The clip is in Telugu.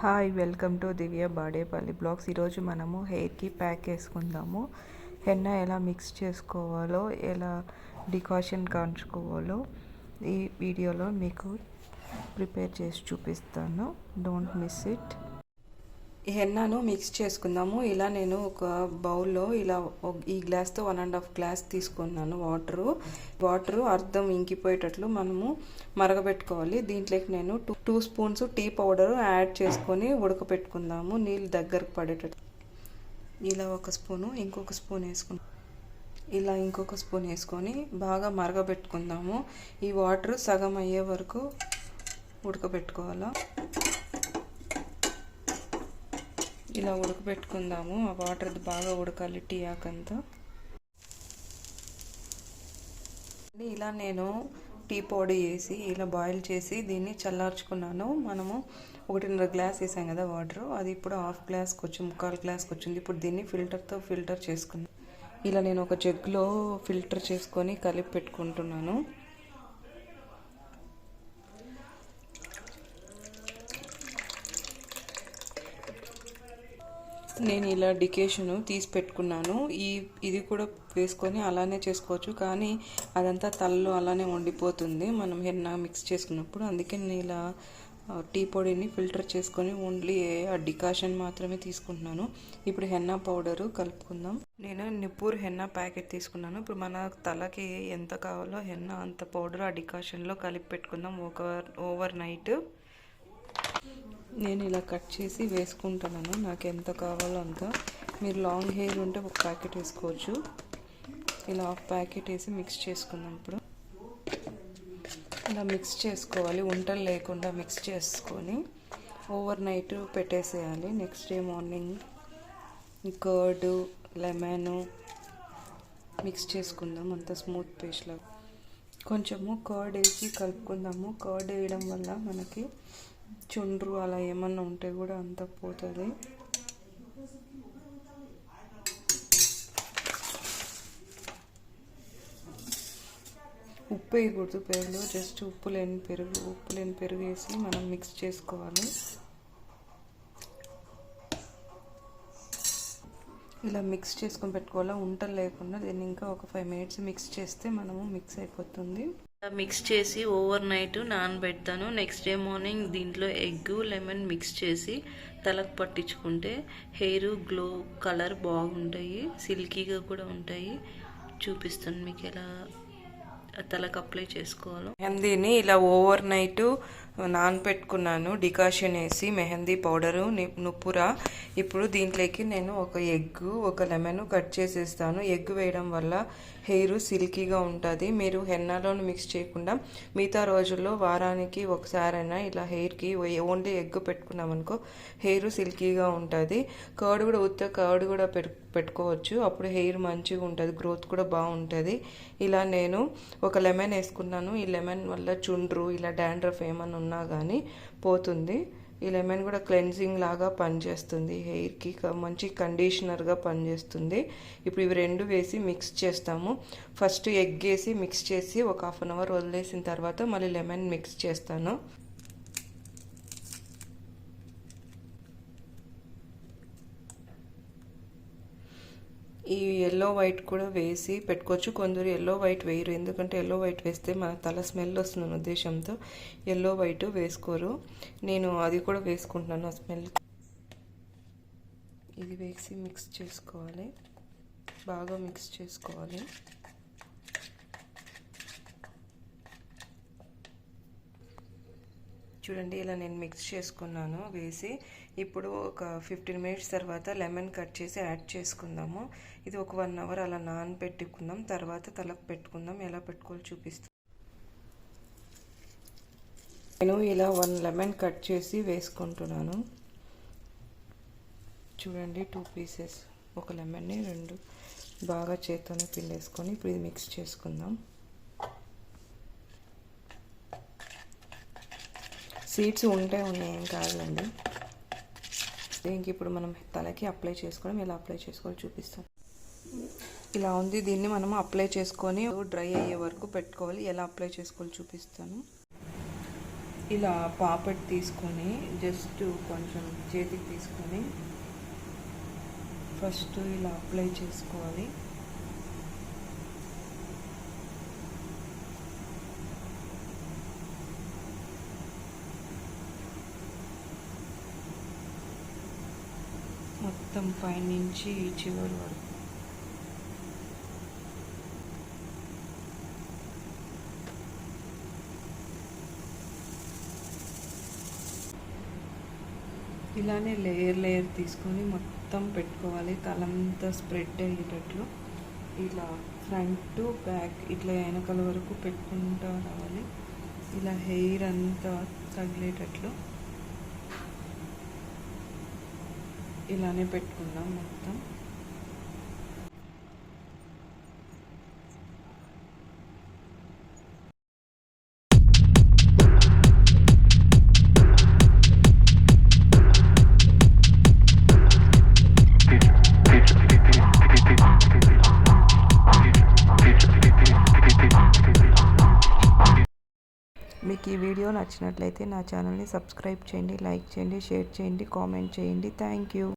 Hi welcome to Divya Badepalli blogs ఈరోజు మనము హెయిర్కి ప్యాక్ వేసుకుందాము హెన్న ఎలా మిక్స్ చేసుకోవాలో ఎలా డికాషన్ కాంచుకోవాలో ఈ వీడియోలో మీకు ప్రిపేర్ చేసి చూపిస్తాను. డోంట్ మిస్ ఇట్ హెన్నాను మిక్స్ చేసుకుందాము. ఇలా నేను ఒక బౌల్లో ఇలా ఈ గ్లాస్తో వన్ అండ్ హాఫ్ గ్లాస్ తీసుకున్నాను వాటరు వాటరు అర్థం ఇంకిపోయేటట్లు మనము మరగబెట్టుకోవాలి. దీంట్లోకి నేను two two spoons tea powder add చేసుకొని ఉడకపెట్టుకుందాము. నీళ్ళు దగ్గరకు పడేటట్లు ఇలా ఒక స్పూను ఇంకొక స్పూన్ వేసుకుందాం ఇలా ఇంకొక స్పూన్ వేసుకొని బాగా మరగబెట్టుకుందాము. ఈ వాటర్ సగం అయ్యే వరకు ఉడకబెట్టుకోవాలా? ఇలా ఉడకబెట్టుకుందాము. ఆ వాటర్ బాగా ఉడకాలి టీ ఆకంతా. ఇలా నేను టీ పొడి వేసి ఇలా బాయిల్ చేసి దీన్ని చల్లార్చుకున్నాను. మనము ఒకటిన్నర గ్లాస్ వేసాం కదా వాటర్. అది ఇప్పుడు హాఫ్ గ్లాస్కి వచ్చి ముక్కాలు గ్లాస్కి వచ్చింది. ఇప్పుడు దీన్ని ఫిల్టర్తో ఫిల్టర్ చేసుకుందాం. ఇలా నేను ఒక జగ్లో ఫిల్టర్ చేసుకొని కలిపి పెట్టుకుంటున్నాను. నేను ఇలా డికేషన్ తీసి పెట్టుకున్నాను. ఈ ఇది కూడా వేసుకొని అలానే చేసుకోవచ్చు. కానీ అదంతా తలలో అలానే వండిపోతుంది. మనం హెన్న మిక్స్ చేసుకున్నప్పుడు అందుకే నేను ఇలా టీ పొడిని ఫిల్టర్ చేసుకొని ఓన్లీ ఆ డికాషన్ మాత్రమే తీసుకుంటున్నాను. ఇప్పుడు హెన్నా పౌడరు కలుపుకుందాం. నేను నిప్పూర్ హెన్నా ప్యాకెట్ తీసుకున్నాను. ఇప్పుడు మన తలకి ఎంత కావాలో హెన్నా అంత పౌడర్ ఆ డికాషన్లో కలిపి పెట్టుకుందాం. ఒక ఓవర్ నైట్. నేను ఇలా కట్ చేసి వేసుకుంటున్నాను. నాకు ఎంత కావాలో అంత. మీరు లాంగ్ హెయిర్ ఉంటే ఒక ప్యాకెట్ వేసుకోవచ్చు. ఇలా హాఫ్ ప్యాకెట్ వేసి మిక్స్ చేసుకుందాం ఇప్పుడు. ఇలా మిక్స్ చేసుకోవాలి. వంటలు లేకుండా మిక్స్ చేసుకొని ఓవర్ నైట్ పెట్టేసేయాలి. Next day morning curd lemon mix చేసుకుందాం. అంత స్మూత్ పేస్ట్లో కొంచెము కర్డ్ వేసి కలుపుకుందాము. కర్డ్ వేయడం వల్ల మనకి చుండ్రు అలా ఏమన్నా ఉంటే కూడా అంత పోతుంది. ఉప్పు వేయకూడదు పెరుగులో జస్ట్ ఉప్పు లేని పెరుగు ఉప్పు లేని పెరుగు వేసి మనం మిక్స్ చేసుకోవాలి. ఇలా మిక్స్ చేసుకొని పెట్టుకోవాలా? ఉంటలు లేకుండా దీన్ని ఇంకా ఒక ఫైవ్ మినిట్స్ మిక్స్ చేస్తే మనము మిక్స్ అయిపోతుంది. మిక్స్ చేసి ఓవర్ నైట్ నానబెడతాను. నెక్స్ట్ డే మార్నింగ్ దీంట్లో ఎగ్ లెమన్ మిక్స్ చేసి తలకు పట్టించుకుంటే హెయిర్ గ్లో కలర్ బాగుంటాయి. సిల్కీగా కూడా ఉంటాయి. చూపిస్తాను మీకు ఎలా తలకు అప్లై చేసుకోవాలో. మెహందీని ఇలా ఓవర్ నైట్ నానపెట్టుకున్నాను డికాషన్ వేసి మెహందీ పౌడరు ని- నుప్పుర. ఇప్పుడు దీంట్లోకి నేను ఒక ఎగ్ ఒక లెమన్ కట్ చేసేస్తాను. ఎగ్ వేయడం వల్ల హెయిర్ సిల్కీగా ఉంటుంది. మీరు హెన్నాలోనూ మిక్స్ చేయకుండా మిగతా రోజుల్లో వారానికి ఒకసారైనా ఇలా హెయిర్కి ఓన్లీ ఎగ్ పెట్టుకున్నామనుకో హెయిర్ సిల్కీగా ఉంటుంది. కర్డ్ కూడా ఉత్త కర్డ్ కూడా పెట్టు పెట్టుకోవచ్చు. అప్పుడు హెయిర్ మంచిగా ఉంటుంది. గ్రోత్ కూడా బాగుంటుంది. ఇలా నేను ఒక లెమన్ వేసుకున్నాను. ఈ లెమన్ వల్ల చుండ్రు ఇలా డాండ్రఫ్ ఏమన్నా ఉన్నా కానీ పోతుంది. ఈ లెమన్ కూడా క్లెన్జింగ్ లాగా పనిచేస్తుంది హెయిర్కి మంచి కండిషనర్గా పనిచేస్తుంది. ఇప్పుడు ఇవి రెండు వేసి మిక్స్ చేస్తాము. ఫస్ట్ ఎగ్ వేసి మిక్స్ చేసి ఒక హాఫ్ అన్ అవర్ వదిలేసిన తర్వాత మళ్ళీ లెమన్ మిక్స్ చేస్తాను. ఈ ఎల్లో వైట్ కూడా వేసి పెట్టుకోవచ్చు. కొందరు ఎల్లో వైట్ వేయరు. ఎందుకంటే ఎల్లో వైట్ వేస్తే మన తల స్మెల్ వస్తుందన్న ఉద్దేశంతో ఎల్లో వైట్ వేసుకోరు. నేను అది కూడా వేసుకుంటున్నాను ఆ స్మెల్ ఇది వేసి మిక్స్ చేసుకోవాలి. బాగా మిక్స్ చేసుకోవాలి. చూడండి ఇలా నేను మిక్స్ చేసుకున్నాను. వేసి ఇప్పుడు ఒక ఫిఫ్టీన్ మినిట్స్ తర్వాత లెమన్ కట్ చేసి యాడ్ చేసుకుందాము. ఇది ఒక వన్ అవర్ అలా నాన్ పెట్టుకుందాం తర్వాత తలకు పెట్టుకుందాం. ఎలా పెట్టుకోవాలో చూపిస్తాం నేను ఇలా వన్ లెమన్ కట్ చేసి వేసుకుంటున్నాను. చూడండి టూ పీసెస్ ఒక లెమన్ని రెండు బాగా చేత్తోనే పిండేసుకొని ఇప్పుడు ఇది మిక్స్ చేసుకుందాం. సీడ్స్ ఉంటే ఉన్నాయి ఏం కాదండి. దీనికి ఇప్పుడు మనం తలకి అప్లై చేసుకోవడం ఎలా అప్లై చేసుకోవాలో చూపిస్తాం. ఇలా ఉంది. దీన్ని మనం అప్లై చేసుకొని డ్రై అయ్యే వరకు పెట్టుకోవాలి. ఎలా అప్లై చేసుకోవాలో చూపిస్తాను. ఇలా పాపట్ తీసుకొని జస్ట్ కొంచెం చేతికి తీసుకొని ఫస్ట్ ఇలా అప్లై చేసుకోవాలి. మొత్తం పైనుంచి చివరి వరకు. ఇలానే లేయర్ లేయర్ తీసుకొని మొత్తం పెట్టుకోవాలి. తలంతా స్ప్రెడ్ అయ్యేటట్లు ఇలా ఫ్రంట్ టు బ్యాక్ ఇట్లా వెనకాల వరకు పెట్టుకుంటూ రావాలి. ఇలా హెయిర్ అంతా తగిలేటట్లు. ఇలానే పెట్టుకుందాం మొత్తం. మీకు ఈ వీడియో నచ్చినట్లయితే నా ఛానల్ని సబ్స్క్రైబ్ చేయండి లైక్ చేయండి షేర్ చేయండి కామెంట్ చేయండి. Thank you